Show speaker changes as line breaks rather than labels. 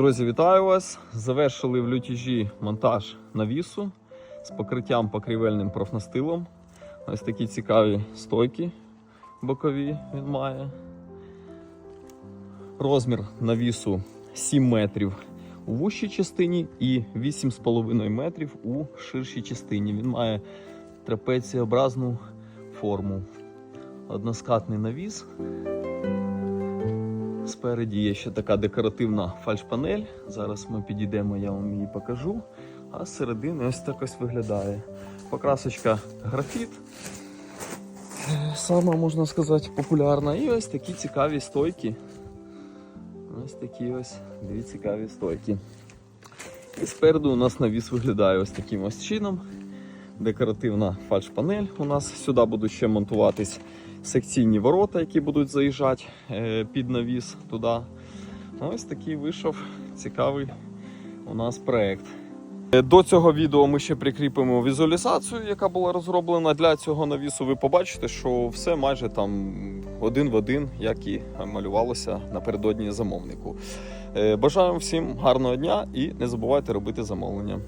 Друзі, вітаю вас! Завершили в лютіжі монтаж навісу з покриттям покрівельним профнастилом. Ось такі цікаві стойки бокові він має. Розмір навісу 7 метрів у вущій частині і 8,5 метрів у ширшій частині. Він має трапеціобразну форму. Односкатний навіс. Спереді є ще така декоративна фальшпанель. Зараз ми підійдемо, я вам її покажу. А з середини ось так ось виглядає. Покрасочка графіт. Сама, можна сказати, популярна. І ось такі цікаві стойки. Ось такі ось дві цікаві стойки. І спереду у нас навіс виглядає ось таким ось чином. Декоративна фальшпанель. У нас сюди будуть ще монтуватись секційні ворота, які будуть заїжджати е, під навіс туди. Ось такий вийшов цікавий у нас проект. Е, До цього відео ми ще прикріпимо візуалізацію, яка була розроблена для цього навісу. Ви побачите, що все майже там один в один, як і малювалося напередодні замовнику. Е, Бажаємо всім гарного дня і не забувайте робити замовлення.